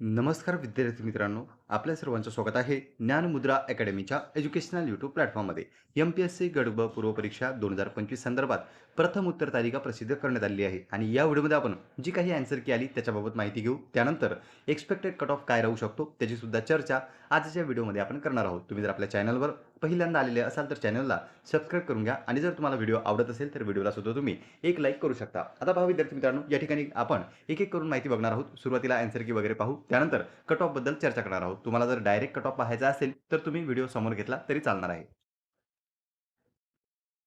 नमस्कार विद्यार्थी मित्रांनो आपल्या सर्वांचं स्वागत आहे ज्ञानमुद्रा अकॅडमीच्या एज्युकेशनल यूट्यूब प्लॅटफॉर्ममध्ये. एम पी एस सी गडब पूर्वपरीक्षा दोन हजार पंचवीस संदर्भात प्रथम उत्तर तालिका प्रसिद्ध करण्यात आलेली आहे आणि या व्हिडिओमध्ये आपण जी काही अँसर की आली त्याच्याबाबत माहिती घेऊ. त्यानंतर एक्सपेक्टेड कट ऑफ काय राहू शकतो त्याची सुद्धा चर्चा आजच्या व्हिडिओमध्ये आपण करणार आहोत. तुम्ही जर आपल्या चॅनलवर पहिल्यांदा आलेले असाल तर चॅनलला सबस्क्राईब करून घ्या. आणि जर तुम्हाला व्हिडिओ आवडत असेल तर व्हिडिओला सुद्धा तुम्ही एक लाईक करू शकता. आता पहा विद्यार्थी मित्रांनो या ठिकाणी आपण एक एक करून माहिती बघणार आहोत. सुरुवातीला अँसर की वगैरे पाहू. त्यानंतर कट ऑफबद्दल चर्चा करणार आहोत. तुम्हाला जर डायरेक्ट कट ऑफ पाहायचा असेल तर तुम्ही व्हिडिओ समोर घेतला तरी चालणार आहे.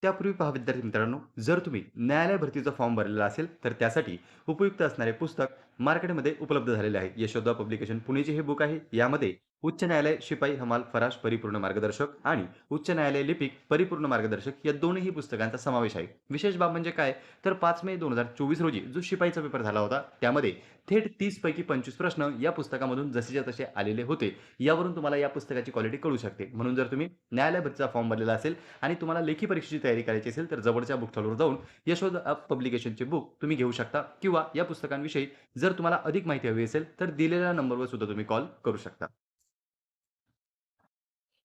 त्यापूर्वी पहा विद्यार्थी मित्रांनो जर तुम्ही न्यायालय भरतीचा फॉर्म भरलेला असेल तर त्यासाठी उपयुक्त असणारे पुस्तक मार्केटमध्ये उपलब्ध झालेले आहे. यशोदा पब्लिकेशन पुणेचे हे बुक आहे. यामध्ये उच्च न्यायालय शिपाई हमाल फराश परिपूर्ण मार्गदर्शक आणि उच्च न्यायालय लिपिक परिपूर्ण मार्गदर्शक या दोन्ही पुस्तकांचा समावेश आहे. विशेष बाब म्हणजे काय? तर पाच मे दोन हजार चोवीस रोजी जो शिपाईचा पेपर झाला होता त्यामध्ये थेट तीस पैकी पंचवीस प्रश्न या पुस्तकामधून जसेच्या तसे आलेले होते. यावरून तुम्हाला या पुस्तकाची क्वालिटी कळू शकते. म्हणून जर तुम्ही न्यायालय भरतीचा फॉर्म भरलेला असेल आणि तुम्हाला लेखी परीक्षेची तयारी करायची असेल तर जवळच्या बुक स्टॉलवर जाऊन यशोद पब्लिकेशनचे बुक तुम्ही घेऊ शकता किंवा या पुस्तकांविषयी जर तुम्हाला अधिक माहिती हवी असेल तर दिलेल्या नंबरवर सुद्धा तुम्ही कॉल करू शकता.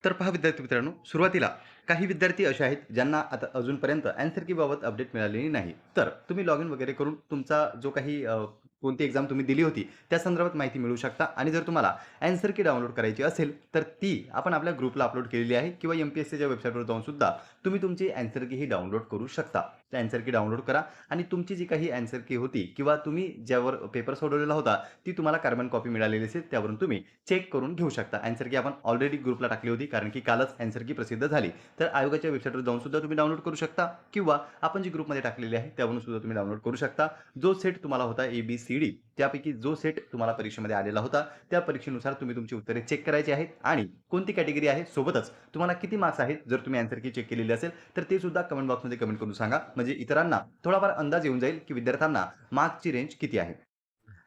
तर पहा विद्यार्थी मित्रांनो सुरुवातीला काही विद्यार्थी असे आहेत ज्यांना आता अजूनपर्यंत अँसर की बाबत अपडेट मिळालेली नाही. तर तुम्ही लॉग इन वगैरे करून तुमचा जो काही कोणती एक्झाम तुम्ही दिली होती त्या संदर्भात माहिती मिळू शकता. आणि जर तुम्हाला अँसर की डाउनलोड करायची असेल तर ती आपण आपल्या ग्रुपला अपलोड केलेली आहे किंवा एम पी एस सीच्या वेबसाईटवर जाऊन सुद्धा तुम्ही तुमची अँसर की ही डाउनलोड करू शकता. अँसर की डाउनलोड करा. आणि तुमची जी काही अँसर की होती किंवा तुम्ही ज्यावर पेपर सोडवलेला होता ती तुम्हाला कार्बन कॉपी मिळालेली असेल त्यावरून तुम्ही चेक करून घेऊ शकता. अँसर की आपण ऑलरेडी ग्रुपला टाकली होती कारण की कालच अँसर की प्रसिद्ध झाली. तर आयोगाच्या वेबसाईटवर जाऊन सुद्धा तुम्ही डाउनलोड करू शकता. किंवा आपण जी ग्रुपमध्ये टाकलेली आहे त्यावरून सुद्धा तुम्ही डाउनलोड करू शकता. जो सेट तुम्हाला होता ए बी सी डी त्यापैकी जो सेट तुम्हाला परीक्षेमध्ये आलेला होता त्या परीक्षेनुसार तुम्ही तुमची उत्तरे चेक करायची आहेत आणि कोणती कॅटेगरी आहे सोबतच तुम्हाला किती मार्क्स आहेत जर तुम्ही अँसर की चेक केलेली असेल तर ते सुद्धा कमेंट बॉक्समध्ये कमेंट करून सांगा. म्हणजे इतरांना थोडाफार अंदाज येऊन जाईल की विद्यार्थ्यांना मार्क्सची रेंज किती आहे.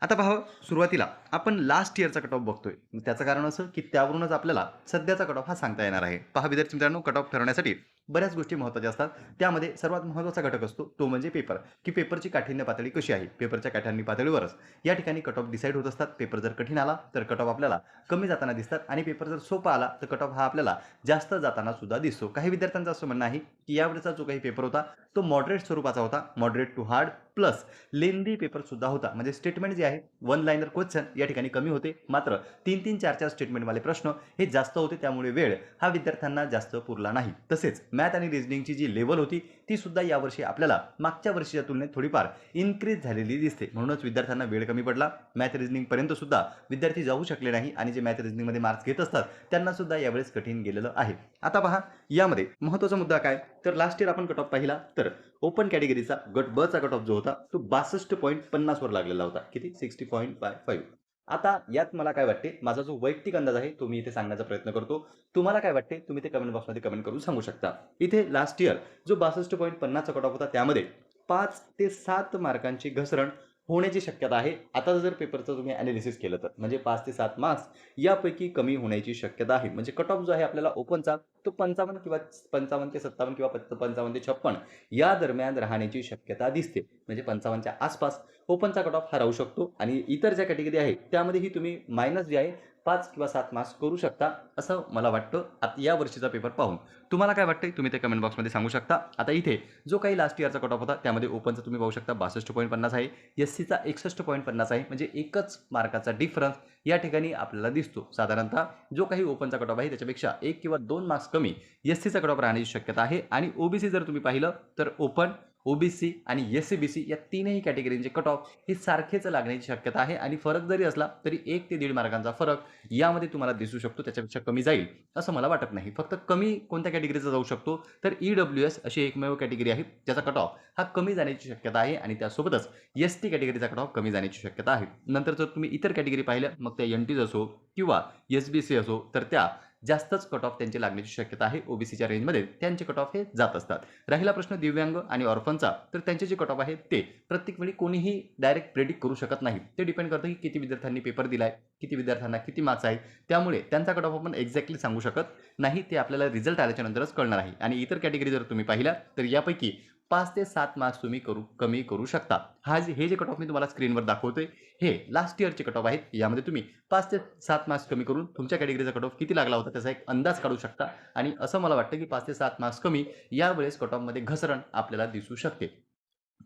आता पहा सुरुवातीला आपण लास्ट इयरचा कट ऑफ बघतोय. त्याचं कारण असं की त्यावरूनच आपल्याला सध्याचा कट ऑफ हा सांगता येणार आहे. पहा विद्यार्थी मित्रांनो कट ऑफ ठरवण्यासाठी बऱ्याच गोष्टी महत्त्वाच्या असतात. त्यामध्ये सर्वात महत्त्वाचा घटक असतो तो म्हणजे पेपर. की पेपरची काठिण्य पातळी कशी आहे? पेपरच्या काठिण्य पातळीवरच. या ठिकाणी कट ऑफ डिसाईड होत असतात. पेपर जर कठीण आला तर कट ऑफ आपल्याला कमी जाताना दिसतात आणि पेपर जर सोपा आला तर कट ऑफ हा आपल्याला जास्त जाताना सुद्धा दिसतो. काही विद्यार्थ्यांचं असं म्हणणं आहे की यावेळेचा जो काही पेपर होता तो मॉडरेट स्वरूपाचा होता. Moderate to hard plus lengthy paper सुद्धा होता. म्हणजे स्टेटमेंट जे आहे वन लाईनर क्वेश्चन या ठिकाणी कमी होते. मात्र तीन तीन चार चार स्टेटमेंटवाले प्रश्न हे जास्त होते त्यामुळे वेळ हा विद्यार्थ्यांना जास्त पुरला नाही. तसेच मॅथ आणि रिजनिंगची जी लेवल होती ती सुद्धा यावर्षी आपल्याला मागच्या वर्षीच्या तुलनेत थोडीफार इन्क्रीज झालेली दिसते. म्हणूनच विद्यार्थ्यांना वेळ कमी पडला. मॅथ रिजनिंगपर्यंत सुद्धा विद्यार्थी जाऊ शकले नाही आणि जे मॅथ रिजनिंगमध्ये मार्क्स घेत असतात त्यांना सुद्धा यावेळेस कठीण गेलेलं आहे. आता पहा यामध्ये महत्त्वाचा मुद्दा काय? तर लास्ट इयर आपण कट ऑफ पाहिला तर ओपन कॅटेगरीचा गट बचा कट ऑफ जो होता तो बासष्ट पॉईंट पन्नासवर लागलेला होता. किती? सिक्स्टी पॉईंट बाय फाईव्ह आता यात मला काय वाटते माझा जो वैयक्तिक अंदाज आहे तो मी इथे सांगण्याचा प्रयत्न करतो. तुम्हाला काय वाटते तुम्ही ते कमेंट बॉक्समध्ये कमेंट करून सांगू शकता. इथे लास्ट इयर जो बासष्ट पॉईंट पन्नासचा कट ऑफ होता त्यामध्ये पाच ते सात मार्कांची घसरण होण्याची शक्यता आहे. आता जर पेपरचं तुम्ही अनालिसिस केलं तर म्हणजे पाच ते सात मार्क्स यापैकी कमी होण्याची शक्यता आहे. म्हणजे कट ऑफ जो आहे आपल्याला ओपनचा तो पंचावन्न किंवा पंचावन्न ते सत्तावन्न किंवा पंचावन्न ते छप्पन या दरम्यान राहण्याची शक्यता दिसते. म्हणजे पंचावन्नच्या आसपास ओपनचा कट ऑफ हा राहू शकतो. आणि इतर ज्या कॅटेगरी आहे त्यामध्येही तुम्ही मायनस जे आहे पाच किंवा सात मार्क्स करू शकता असं मला वाटतं. आता या वर्षीचा पेपर पाहून तुम्हाला काय वाटतं तुम्ही ते कमेंट बॉक्समध्ये सांगू शकता. आता इथे जो काही लास्ट इयरचा कट ऑफ होता त्यामध्ये ओपनचा तुम्ही पाहू शकता. बासष्ट पॉईंट पन्नास आहे. एस सीचा एकसष्ट पॉईंट पन्नास आहे. म्हणजे एकच मार्काचा डिफरन्स या ठिकाणी आपल्याला दिसतो. साधारणतः जो काही ओपनचा कट ऑफ आहे त्याच्यापेक्षा एक किंवा दोन मार्क्स कमी एस सीचा कट ऑफ राहण्याची शक्यता आहे. आणि ओबीसी जर तुम्ही पाहिलं तर ओपन ओबीसी आणि एस सी बी सी या तीनही कॅटेगरींचे कट ऑफ हे सारखेच लागण्याची शक्यता आहे. आणि फरक जरी असला तरी एक ते दीड मार्कांचा फरक यामध्ये तुम्हाला दिसू शकतो. त्याच्यापेक्षा कमी जाईल असं मला वाटत नाही. फक्त कमी कोणत्या कॅटेगरीचा जाऊ शकतो? तर ई डब्ल्यू एस अशी एकमेव कॅटेगरी आहे ज्याचा कट ऑफ हा कमी जाण्याची शक्यता आहे आणि त्यासोबतच एस टी कॅटेगरीचा कट ऑफ कमी जाण्याची शक्यता आहे. नंतर जर तुम्ही इतर कॅटेगरी पाहिल्या मग त्या एन टीज असो किंवा एस बी सी असो तर त्या जास्तच कट ऑफ त्यांची लागण्याची शक्यता आहे. ओबीसीच्या रेंजमध्ये त्यांचे कट ऑफ हे जात असतात. राहिला प्रश्न दिव्यांग आणि ऑर्फनचा तर त्यांचे जे कट ऑफ आहे ते. प्रत्येक वेळी कोणीही डायरेक्ट प्रेडिक्ट करू शकत नाही. ते डिपेंड करतं की किती विद्यार्थ्यांनी पेपर दिलाय किती विद्यार्थ्यांना किती मार्क्स आहे. त्यामुळे त्यांचा कट ऑफ आपण एक्झॅक्टली सांगू शकत नाही. ते आपल्याला रिझल्ट आल्याच्या नंतरच कळणार आहे. आणि इतर कॅटेगरी जर तुम्ही पाहिला तर यापैकी पाच ते सात मार्क्स तुम्ही करू कमी करू शकता. हा जे हे जे कट ऑफ मी तुम्हाला स्क्रीनवर दाखवतोय हे लास्ट इयरचे कट ऑफ आहेत. यामध्ये तुम्ही पाच ते सात मार्क्स कमी करून तुमच्या कॅटेगरीचा कट ऑफ किती लागला होता त्याचा एक अंदाज काढू शकता. आणि असं मला वाटतं की पाच ते सात मार्क्स कमी यावेळेस कट ऑफमध्ये घसरण आपल्याला दिसू शकते.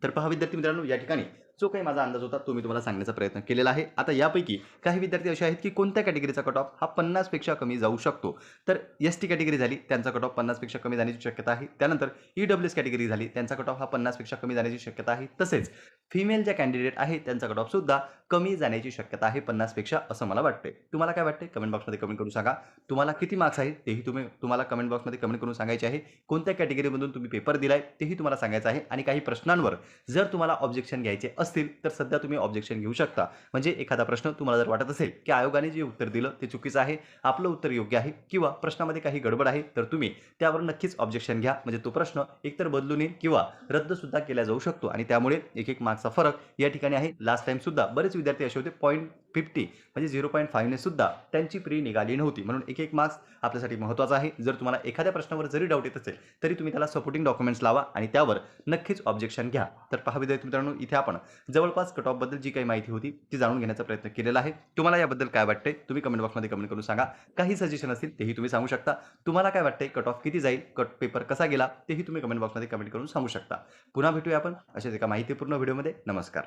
तर पहा विद्यार्थी मित्रांनो या ठिकाणी जो काही माझा अंदाज होता तो मी तुम्हाला सांगण्याचा प्रयत्न केलेला आहे. आता यापैकी काही विद्यार्थी असे आहेत की कोणत्या कॅटेगरीचा कट ऑफ हा पन्नासपेक्षा कमी जाऊ शकतो? तर एस टी कॅटेगरी झाली त्यांचा कट ऑफ पन्नासपेक्षा कमी जाण्याची शक्यता आहे. त्यानंतर ई डब्ल्यू एस कॅटेगरी झाली त्यांचा कट ऑफ हा पन्नासपेक्षा कमी जाण्याची शक्यता आहे. तसेच फिमेल ज्या कॅन्डिडेट आहेत त्यांचा कट ऑफ सुद्धा कमी जाण्याची शक्यता आहे पन्नासपेक्षा असं मला वाटते तुम्हाला काय वाटते कमेंट बॉक्समध्ये कमेंट करून सांगा. तुम्हाला किती मार्क्स आहेत? तेही तुम्ही तुम्हाला कमेंट बॉक्समध्ये कमेंट करून सांगायचे आहे. कोणत्या कॅटेगरीमधून तुम्ही पेपर दिलाय? तेही तुम्हाला सांगायचं आहे. आणि काही प्रश्नांवर जर तुम्हाला ऑब्जेक्शन घ्यायचे असतील तर सध्या तुम्ही ऑब्जेक्शन घेऊ शकता. म्हणजे एखादा प्रश्न तुम्हाला जर वाटत असेल की आयोगाने जे उत्तर दिलं ते चुकीचं आहे आपलं उत्तर योग्य आहे किंवा प्रश्नामध्ये काही गडबड आहे तर तुम्ही त्यावर नक्कीच ऑब्जेक्शन घ्या. म्हणजे तो प्रश्न एकतर बदलून येईल किंवा रद्दसुद्धा केला जाऊ शकतो. आणि त्यामुळे एक एक मार्क्सचा फरक या ठिकाणी आहे. लास्ट टाइम सुद्धा बरेच विद्यार्थी असे होते. पॉईंट फिफ्टी म्हणजे झिरो पॉईंट फाईव्हने सुद्धा त्यांची प्री निघाली नव्हती. म्हणून एक एक मार्क्स आपल्यासाठी महत्त्वाचा आहे. जर तुम्हाला एखाद्या प्रश्नावर जरी डाऊट येत असेल तरी तुम्ही त्याला सपोर्टिंग डॉक्युमेंट्स लावा आणि त्यावर नक्कीच ऑब्जेक्शन घ्या. तर पहा विद्यार्थी मित्रांनो इथे आपण जवळपास कट ऑफबद्दल जी काही माहिती होती ती जाणून घेण्याचा प्रयत्न केलेला आहे. तुम्हाला याबद्दल काय वाटतंय? तुम्ही कमेंट बॉक्समध्ये कमेंट करून सांगा. काही सजेशन असतील तेही तुम्ही सांगू शकता. तुम्हाला काय वाटते कट ऑफ किती जाईल? कट पेपर कसा गेला? तेही तुम्ही कमेंट बॉक्समध्ये कमेंट करून सांगू शकता. पुन्हा भेटूया आपण अशाच एका माहितीपूर्ण व्हिडिओमध्ये नमस्कार.